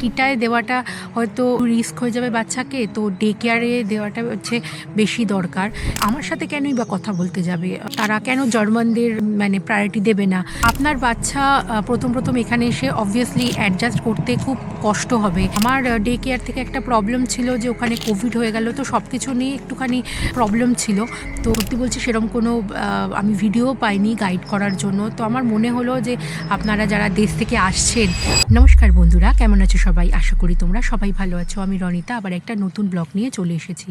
কিটায় দেওয়াটা হয়তো রিস্ক হয়ে যাবে বাচ্চাকে, তো ডে কেয়ারে দেওয়াটা হচ্ছে বেশি দরকার। আমার সাথে কেনই বা কথা বলতে যাবে? তারা কেন জার্মানদের মানে প্রায়োরিটি দেবে না? আপনার বাচ্চা প্রথম প্রথম এখানে এসে অবভিয়াসলি অ্যাডজাস্ট করতে খুব কষ্ট হবে। আমার ডে কেয়ার থেকে একটা প্রবলেম ছিল যে ওখানে কোভিড হয়ে গেল, তো সব কিছু নিয়ে একটুখানি প্রবলেম ছিল। তো সত্যি বলছি সেরকম কোনো আমি ভিডিও পাইনি গাইড করার জন্য। তো আমার মনে হলো যে আপনারা যারা দেশ থেকে আসছেন, নমস্কার বন্ধুরা, কেমন আছো সবাই, আশা করি তোমরা সবাই ভালো আছো। আমি রনিতা, আবার একটা নতুন ব্লগ নিয়ে চলে এসেছি।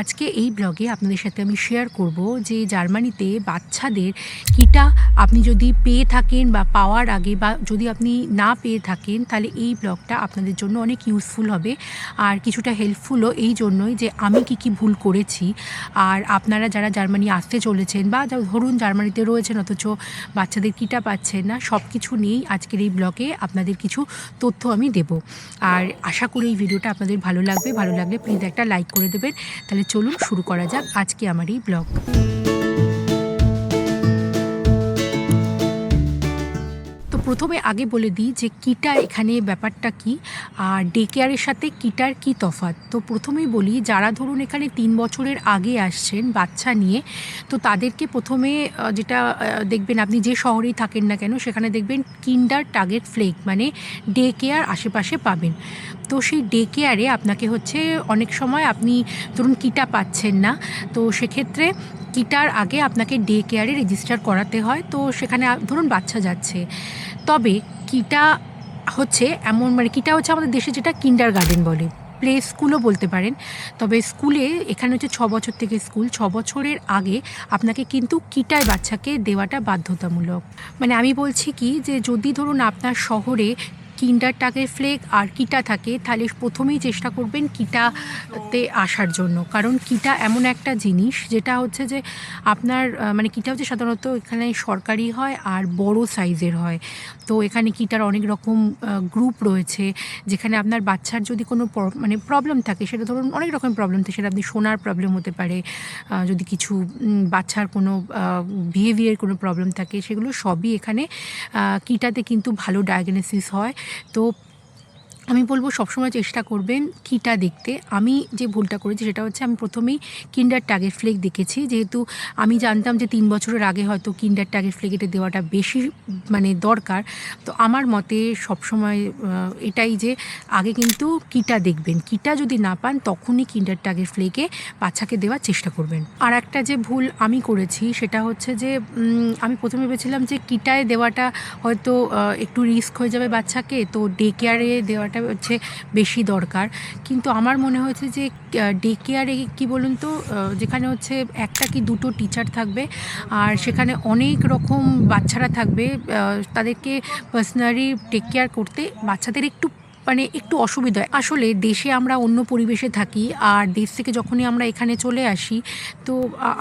আজকে এই ব্লগে আপনাদের সাথে আমি শেয়ার করব যে জার্মানিতে বাচ্চাদের কিটা আপনি যদি পেয়ে থাকেন বা পাওয়ার আগে বা যদি আপনি না পেয়ে থাকেন, তাহলে এই ব্লগটা আপনাদের জন্য অনেক ইউজফুল হবে। আর কিছুটা হেল্পফুলও এই জন্যই যে আমি কি কি ভুল করেছি। আর আপনারা যারা জার্মানি আসতে চলেছেন বা ধরুন জার্মানিতে রয়েছেন অথচ বাচ্চাদের কিটা পাচ্ছেন না সব কিছু নিয়েই আজকের এই ব্লগে আপনাদের কিছু তথ্য আমি দেব। আর আশা করি এই ভিডিওটা আপনাদের ভালো লাগবে। ভালো লাগলে প্লিজ একটা লাইক করে দেবেন। তাহলে চলুন শুরু করা যাক আজকে আমার এই ব্লগ প্রথমে আগে বলে দিই যে কিটা এখানে ব্যাপারটা কি, আর ডে কেয়ারের সাথে কিটার কি তফাৎ? তো প্রথমেই বলি, যারা ধরুন এখানে তিন বছরের আগে আসছেন বাচ্চা নিয়ে, তো তাদেরকে প্রথমে যেটা দেখবেন আপনি যে শহরেই থাকেন না কেন, সেখানে দেখবেন কিন্ডার টার্গেট ফ্লেক মানে ডে কেয়ার আশেপাশে পাবেন। তো সেই ডে কেয়ারে আপনাকে হচ্ছে অনেক সময় আপনি ধরুন কিটা পাচ্ছেন না, তো সেক্ষেত্রে কিটার আগে আপনাকে ডে কেয়ারে রেজিস্টার করাতে হয়। তো সেখানে ধরুন বাচ্চা যাচ্ছে তবে কিটা হচ্ছে এমন মানে কিটা হচ্ছে আমাদের দেশে যেটা কিন্ডার গার্ডেন বলে প্লে স্কুলও বলতে পারেন। তবে স্কুলে এখানে হচ্ছে ছ বছর থেকে স্কুল ছ বছরের আগে আপনাকে কিন্তু কিটায় বাচ্চাকে দেওয়াটা বাধ্যতামূলক। মানে আমি বলছি কি যে যদি ধরুন আপনার শহরে কিন্ডার টাকের ফ্লেক আর কিটা থাকে, তাহলে প্রথমেই চেষ্টা করবেন কিটাতে আসার জন্য। কারণ কিটা এমন একটা জিনিস, যেটা হচ্ছে যে আপনার মানে কিটা হচ্ছে সাধারণত এখানে সরকারি হয় আর বড় সাইজের হয়। তো এখানে কিটার অনেক রকম গ্রুপ রয়েছে, যেখানে আপনার বাচ্চার যদি কোনো মানে প্রবলেম থাকে, সেটা ধরুন অনেক রকম প্রবলেম থাকে, সেটা আপনি শোনার প্রবলেম হতে পারে যদি কিছু বাচ্চার কোনো বিহেভিয়ার কোনো প্রবলেম থাকে, সেগুলো সবই এখানে কিটাতে কিন্তু ভালো ডায়াগনোসিস হয়। তো আমি বলব সবসময় চেষ্টা করবেন কিটা দেখতে। আমি যে ভুলটা করেছি সেটা হচ্ছে আমি প্রথমেই কিন্ডার টাগের ফ্লেক দেখেছি। যেহেতু আমি জানতাম যে তিন বছরের আগে হয়তো কিন্ডার টাগের ফ্লেক এটা দেওয়াটা বেশি মানে দরকার। তো আমার মতে সবসময় এটাই যে আগে কিন্তু কিটা দেখবেন। কিটা যদি না পান, তখনই কিন্ডার টাগের ফ্লেকে বাচ্চাকে দেওয়ার চেষ্টা করবেন। আর একটা যে ভুল আমি করেছি, সেটা হচ্ছে যে আমি প্রথমে ভেবেছিলাম যে কিটায় দেওয়াটা হয়তো একটু রিস্ক হয়ে যাবে বাচ্চাকে। তো ডে কেয়ারে দেওয়াটা হচ্ছে বেশি দরকার। কিন্তু আমার মনে হয়েছে যে ডে কেয়ারে কী বলুন তো যেখানে হচ্ছে একটা কি দুটো টিচার থাকবে, আর সেখানে অনেক রকম বাচ্চারা থাকবে তাদেরকে পার্সোনালি টেক কেয়ার করতে বাচ্চাদের একটু মানে একটু অসুবিধা হয়। আসলে দেশে আমরা অন্য পরিবেশে থাকি আর দেশ থেকে যখনই আমরা এখানে চলে আসি, তো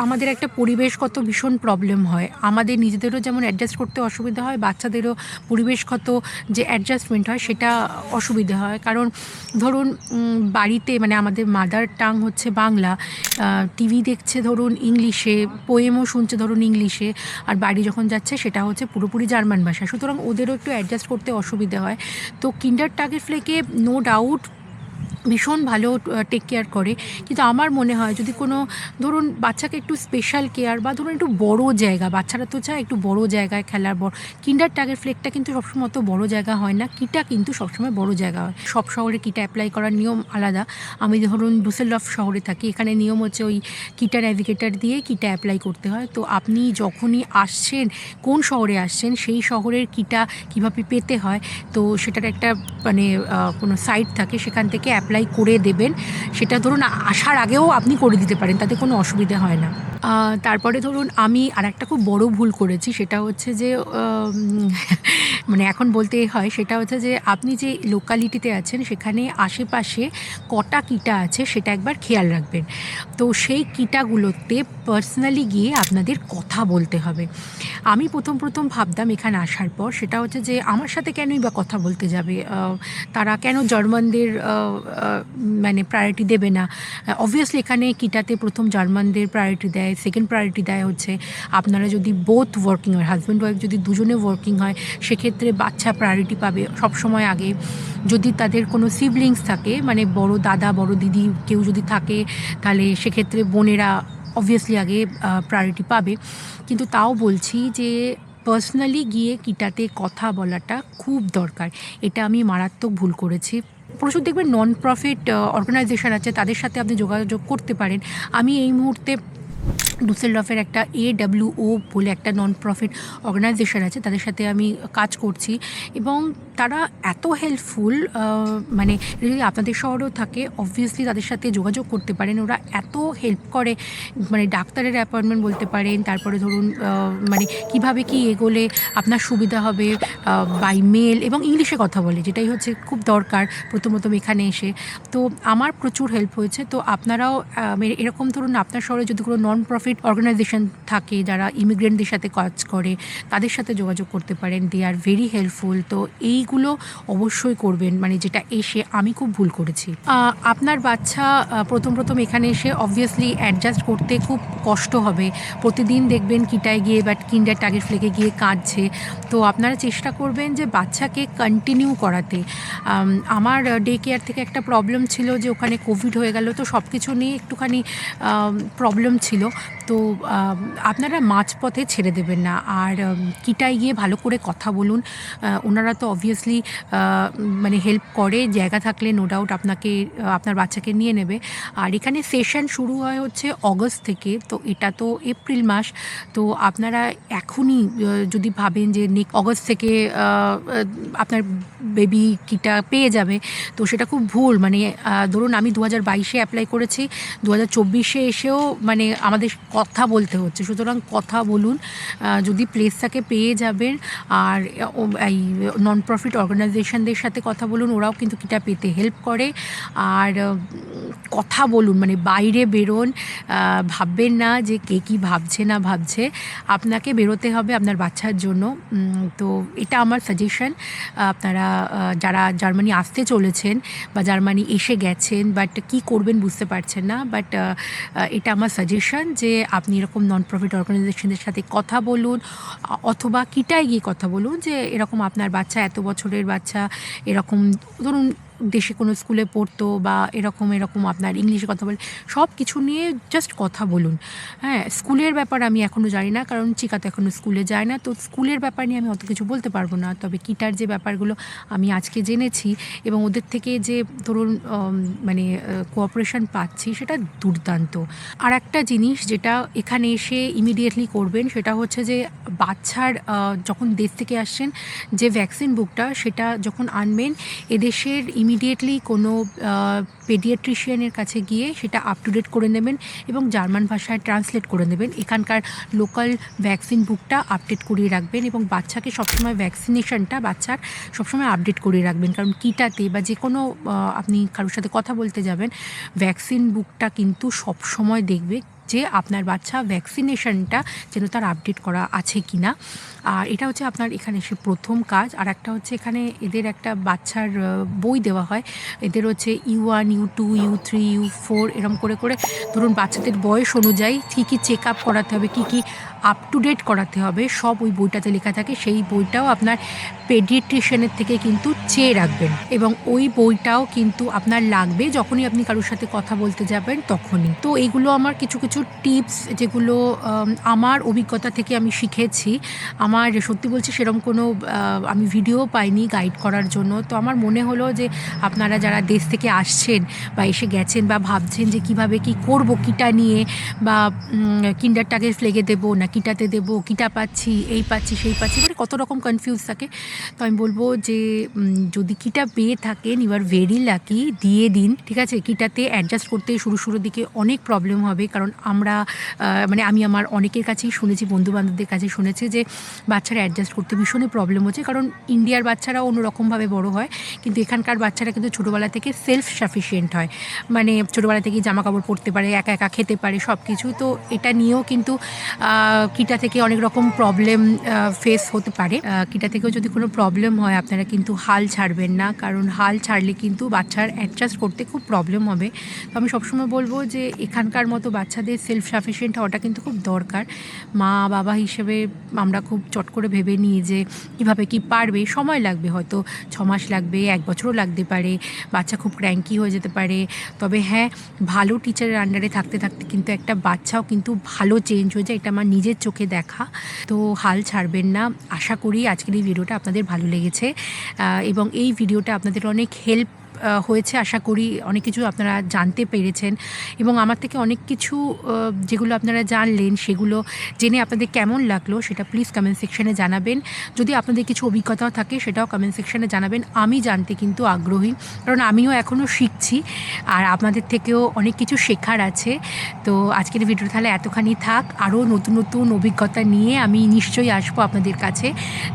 আমাদের একটা পরিবেশগত ভীষণ প্রবলেম হয়। আমাদের নিজেদেরও যেমন অ্যাডজাস্ট করতে অসুবিধা হয়, বাচ্চাদেরও পরিবেশগত যে অ্যাডজাস্টমেন্ট হয় সেটা অসুবিধা হয়। কারণ ধরুন বাড়িতে মানে আমাদের মাদার টাং হচ্ছে বাংলা টিভি দেখছে ধরুন ইংলিশে পোয়েমও শুনছে ধরুন ইংলিশে, আর বাড়ি যখন যাচ্ছে সেটা হচ্ছে পুরোপুরি জার্মান ভাষা। সুতরাং ওদেরও একটু অ্যাডজাস্ট করতে অসুবিধা হয়। তো কিন্ডার টাগের ফ্লেকে নো ডাউট ভীষণ ভালো টেক কেয়ার করে। কিন্তু আমার মনে হয় যদি কোনো, ধরুন বাচ্চাকে একটু স্পেশাল কেয়ার বা ধরুন একটু বড় জায়গা, বাচ্চারা তো চায় একটু বড় জায়গায় খেলার বড় কিন্ডার টাগের ফ্লেকটা কিন্তু সবসময় অত বড় জায়গা হয় না কিটা কিন্তু সবসময় বড় জায়গা হয়। সব শহরে কিটা অ্যাপ্লাই করার নিয়ম আলাদা। আমি ধরুন ডুসেলডফ শহরে থাকি, এখানে নিয়ম হচ্ছে ওই কিটা নেভিগেটর দিয়ে কিটা অ্যাপ্লাই করতে হয়। তো আপনি যখনই আসছেন, কোন শহরে আসছেন, সেই শহরের কিটা কীভাবে পেতে হয়, তো সেটার একটা মানে কোনো সাইট থাকে, সেখান থেকে অ্যাপ্লাই করে দেবেন, সেটা ধরুন আসার আগেও আপনি করে দিতে পারেন, তাতে কোনো অসুবিধা হয় না। তারপরে ধরুন আমি আর একটা খুব বড় ভুল করেছি, সেটা হচ্ছে যে মানে এখন বলতে হয়, সেটা হচ্ছে যে আপনি যে লোকালিটিতে আছেন, সেখানে আশেপাশে কটা কিটা আছে সেটা একবার খেয়াল রাখবেন। তো সেই কিটাগুলোতে পার্সোনালি গিয়ে আপনাদের কথা বলতে হবে। আমি প্রথম প্রথম ভাবতাম এখানে আসার পর, সেটা হচ্ছে যে আমার সাথে কেনই বা কথা বলতে যাবে? তারা কেন জার্মানদের মানে প্রায়োরিটি দেবে না? অবভিয়াসলি এখানে কিটাতে প্রথম জার্মানদের প্রায়োরিটি দেয় দেয় সেকেন্ড প্রায়োরিটি দেয় হচ্ছে আপনারা যদি বোথ ওয়ার্কিং হয় হাজব্যান্ড ওয়াইফ যদি দুজনে ওয়ার্কিং হয়, সেক্ষেত্রে বাচ্চা প্রায়োরিটি পাবে। সবসময় আগে যদি তাদের কোনো সিবলিংস থাকে মানে বড় দাদা, বড় দিদি কেউ যদি থাকে, তাহলে সেক্ষেত্রে বোনেরা অবভিয়াসলি আগে প্রায়োরিটি পাবে। কিন্তু তাও বলছি যে পার্সোনালি গিয়ে কিটাতে কথা বলাটা খুব দরকার। এটা আমি মারাত্মক ভুল করেছি। প্রচুর দেখবেন নন প্রফিট অর্গানাইজেশন আছে, তাদের সাথে আপনি যোগাযোগ করতে পারেন। আমি এই মুহূর্তে ডুসেলডফের একটা এ ও বলে একটা নন প্রফিট অর্গানাইজেশন আছে, তাদের সাথে আমি কাজ করছি এবং তারা এত হেল্পফুল মানে যদি আপনাদের শহরেও থাকে অবভিয়াসলি তাদের সাথে যোগাযোগ করতে পারেন। ওরা এত হেল্প করে মানে ডাক্তারের অ্যাপয়েন্টমেন্ট বলতে পারেন, তারপরে ধরুন মানে কীভাবে কি এগোলে আপনার সুবিধা হবে বাই মেল এবং ইংলিশে কথা বলে, যেটাই হচ্ছে খুব দরকার প্রথম প্রথম এখানে এসে। তো আমার প্রচুর হেল্প হয়েছে। তো আপনারাও মানে এরকম ধরুন আপনার শহরে যদি কোনো নন প্রফিট অর্গানাইজেশন থাকে, যারা ইমিগ্রেন্টদের সাথে কাজ করে, তাদের সাথে যোগাযোগ করতে পারেন। দে আর ভেরি হেল্পফুল তো এইগুলো অবশ্যই করবেন মানে যেটা এসে আমি খুব ভুল করেছি। আপনার বাচ্চা প্রথম প্রথম এখানে এসে অবভিয়াসলি অ্যাডজাস্ট করতে খুব কষ্ট হবে। প্রতিদিন দেখবেন কিটায় গিয়ে বা কিন্ডার টাগের ফ্লেকে গিয়ে কাঁদছে। তো আপনারা চেষ্টা করবেন যে বাচ্চাকে কন্টিনিউ করাতে। আমার ডে কেয়ার থেকে একটা প্রবলেম ছিল যে ওখানে কোভিড হয়ে গেল, তো সব কিছু নিয়ে একটুখানি প্রবলেম ছিল। তো আপনারা মাঝপথে ছেড়ে দেবেন না। আর কিটায় গিয়ে ভালো করে কথা বলুন। ওনারা তো অবভিয়াসলি মানে হেল্প করে। জায়গা থাকলে নো ডাউট আপনাকে, আপনার বাচ্চাকে নিয়ে নেবে। আর এখানে সেশন শুরু হয় হচ্ছে অগস্ট থেকে, তো এটা তো এপ্রিল মাস। তো আপনারা এখনই যদি ভাবেন যে নেক্সট অগস্ট থেকে আপনার বেবি কিটা পেয়ে যাবে, তো সেটা খুব ভুল। মানে ধরুন আমি দু হাজার বাইশে অ্যাপ্লাই করেছি দু হাজার চব্বিশে এসেও মানে আমাদের কথা বলতে হচ্ছে। সুতরাং কথা বলুন যদি প্লেসটাকে পেয়ে যাবেন আর এই নন প্রফিট অর্গানাইজেশনদের সাথে কথা বলুন, ওরাও কিন্তু কিটা পেতে হেল্প করে। আর কথা বলুন মানে বাইরে বেরোন ভাববেন না যে কে কী ভাবছে না ভাবছে। আপনাকে বেরোতে হবে আপনার বাচ্চার জন্য। তো এটা আমার সাজেশন আপনারা যারা জার্মানি আসতে চলেছেন বা জার্মানি এসে গেছেন বাট কি করবেন বুঝতে পারছেন না বাট এটা আমার সাজেশন যে আপনি এরকম নন প্রফিট অর্গানাইজেশনের সাথে কথা বলুন, অথবা কিটায় গিয়ে কথা বলুন যে এরকম আপনার বাচ্চা, এত বছরের বাচ্চা, এরকম, ধরুন দেশে কোনো স্কুলে পড়তো বা এরকম এরকম আপনার ইংলিশে কথা বলে সব কিছু নিয়ে জাস্ট কথা বলুন। হ্যাঁ স্কুলের ব্যাপার আমি এখনও জানি না, কারণ চিকাতে এখনও স্কুলে যায় না। তো স্কুলের ব্যাপার নিয়ে আমি অত কিছু বলতে পারব না, তবে কিটার যে ব্যাপারগুলো আমি আজকে জেনেছি এবং ওদের থেকে যে ধরুন মানে কোঅপারেশন পাচ্ছি সেটা দুর্দান্ত। আর একটা জিনিস যেটা এখানে এসে ইমিডিয়েটলি করবেন সেটা হচ্ছে যে বাচ্চার যখন দেশ থেকে আসছেন, যে ভ্যাকসিন বুকটা সেটা যখন আনবেন, এদেশের ইমিডিয়েটলি কোনো পেডিয়াট্রিশিয়ানের কাছে গিয়ে সেটা আপ টু ডেট করে নেবেন এবং জার্মান ভাষায় ট্রান্সলেট করে নেবেন। এখানকার লোকাল ভ্যাকসিন বুকটা আপডেট করিয়ে রাখবেন এবং বাচ্চাকে সবসময় ভ্যাকসিনেশনটা বাচ্চার সবসময় আপডেট করিয়ে রাখবেন। কারণ কিটাতে বা যে কোনো আপনি কারোর সাথে কথা বলতে যাবেন ভ্যাকসিন বুকটা কিন্তু সবসময় দেখবে যে আপনার বাচ্চা ভ্যাকসিনেশনটা যেন তার আপডেট করা আছে কি না আর এটা হচ্ছে আপনার এখানে এসে প্রথম কাজ। আর একটা হচ্ছে এখানে এদের একটা বাচ্চার বই দেওয়া হয়। এদের হচ্ছে U one U two U three U four এরম করে করে ধরুন বাচ্চাদের বয়স অনুযায়ী কী কী চেক আপ করাতে হবে, কী কী আপ টু ডেট করাতে হবে, সব ওই বইটাতে লেখা থাকে। সেই বইটাও আপনার পেডিয়াট্রিশিয়ানের থেকে কিন্তু চেয়ে রাখবেন। এবং ওই বইটাও কিন্তু আপনার লাগবে। যখনই আপনি কারোর সাথে কথা বলতে যাবেন, তখনই। তো এইগুলো আমার কিছু কিছু টিপস যেগুলো আমার অভিজ্ঞতা থেকে আমি শিখেছি। আমার সত্যি বলছি সেরকম কোনো আমি ভিডিও পাইনি গাইড করার জন্য। তো আমার মনে হলো যে আপনারা যারা দেশ থেকে আসছেন বা এসে গেছেন বা ভাবছেন যে কীভাবে কি করব, কিটা নিয়ে বা কিন্ডারটাকে ফ্লেগে দেব না, কিটাতে দেব, কিটা পাচ্ছি, এই পাচ্ছি, সেই পাচ্ছি কত রকম কনফিউজ থাকে। তো আমি বলব যে যদি কিটা পেয়ে থাকেন ইউ আর ভেরি লাকি দিয়ে দিন, ঠিক আছে? কিটাতে অ্যাডজাস্ট করতে শুরু, শুরুর দিকে অনেক প্রবলেম হবে। কারণ আমরা মানে আমি আমার অনেকের কাছেই শুনেছি বন্ধু বান্ধবদের কাছে শুনেছি যে, বাচ্চারা অ্যাডজাস্ট করতে ভীষণই প্রবলেম হচ্ছে। কারণ ইন্ডিয়ার বাচ্চারা অন্যরকমভাবে বড় হয়। কিন্তু এখানকার বাচ্চারা কিন্তু ছোটোবেলা থেকে সেলফ সাফিসিয়েন্ট হয়। মানে ছোটোবেলা থেকেই জামা কাপড় পরতে পারে, একা একা খেতে পারে সব কিছু তো এটা নিয়েও কিন্তু কিটা থেকে অনেক রকম প্রবলেম ফেস হতে যেতে পারে। কিটা থেকেও যদি কোনো প্রবলেম হয়, আপনারা কিন্তু হাল ছাড়বেন না। কারণ হাল ছাড়লে কিন্তু বাচ্চার অ্যাডজাস্ট করতে খুব প্রবলেম হবে। তো আমি সবসময় বলব যে, এখানকার মতো বাচ্চাদের সেলফ সাফিসিয়েন্ট হওয়াটা কিন্তু খুব দরকার। মা, বাবা হিসেবে আমরা খুব চট করে ভেবে নিই যে, কীভাবে কি পারবে? সময় লাগবে হয়তো। ছ মাস লাগবে, এক বছরও লাগতে পারে। বাচ্চা খুব ক্র্যাঙ্কি হয়ে যেতে পারে। তবে হ্যাঁ ভালো টিচারের আন্ডারে থাকতে থাকতে কিন্তু একটা বাচ্চাও কিন্তু ভালো চেঞ্জ হয়ে যায়। এটা আমার নিজের চোখে দেখা। তো হাল ছাড়বেন না। আশা করি আজকের এই ভিডিওটা আপনাদের ভালো লেগেছে এবং এই ভিডিওটা আপনাদের অনেক হেল্প হয়েছে, আশা করি অনেক কিছু আপনারা জানতে পেরেছেন। এবং আমার থেকে অনেক কিছু যেগুলো আপনারা জানলেন, সেগুলো জেনে আপনাদের কেমন লাগল, সেটা প্লিজ কমেন্ট সেকশানে জানাবেন। যদি আপনাদের কিছু অভিজ্ঞতাও থাকে, সেটাও কমেন্ট সেকশানে জানাবেন। আমি জানতে কিন্তু আগ্রহী, কারণ আমিও এখনও শিখছি, আর আপনাদের থেকেও অনেক কিছু শেখার আছে। তো আজকের ভিডিও তাহলে এতখানি থাক, আরও নতুন নতুন অভিজ্ঞতা নিয়ে আমি নিশ্চয়ই আসব আপনাদের কাছে।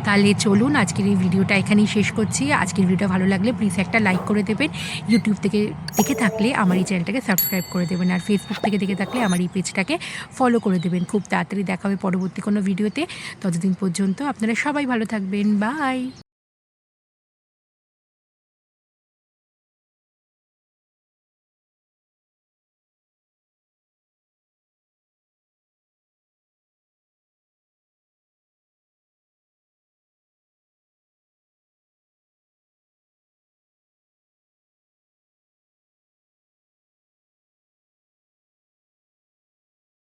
তাহলে চলুন, আজকের এই ভিডিওটা এখানেই শেষ করছি। আজকের ভিডিও ভালো লাগলে প্লিজ একটা লাইক করে দেবেন। ইউটিউব থেকে দেখে থাকলে আমার এই চ্যানেলটাকে সাবস্ক্রাইব করে দেবেন আর ফেসবুক থেকে দেখে থাকলে আমার এই পেজটাকে ফলো করে দেবেন। খুব তাড়াতাড়ি দেখাবে পরবর্তী কোনো ভিডিওতে ততদিন পর্যন্ত আপনারা সবাই ভালো থাকবেন। বাই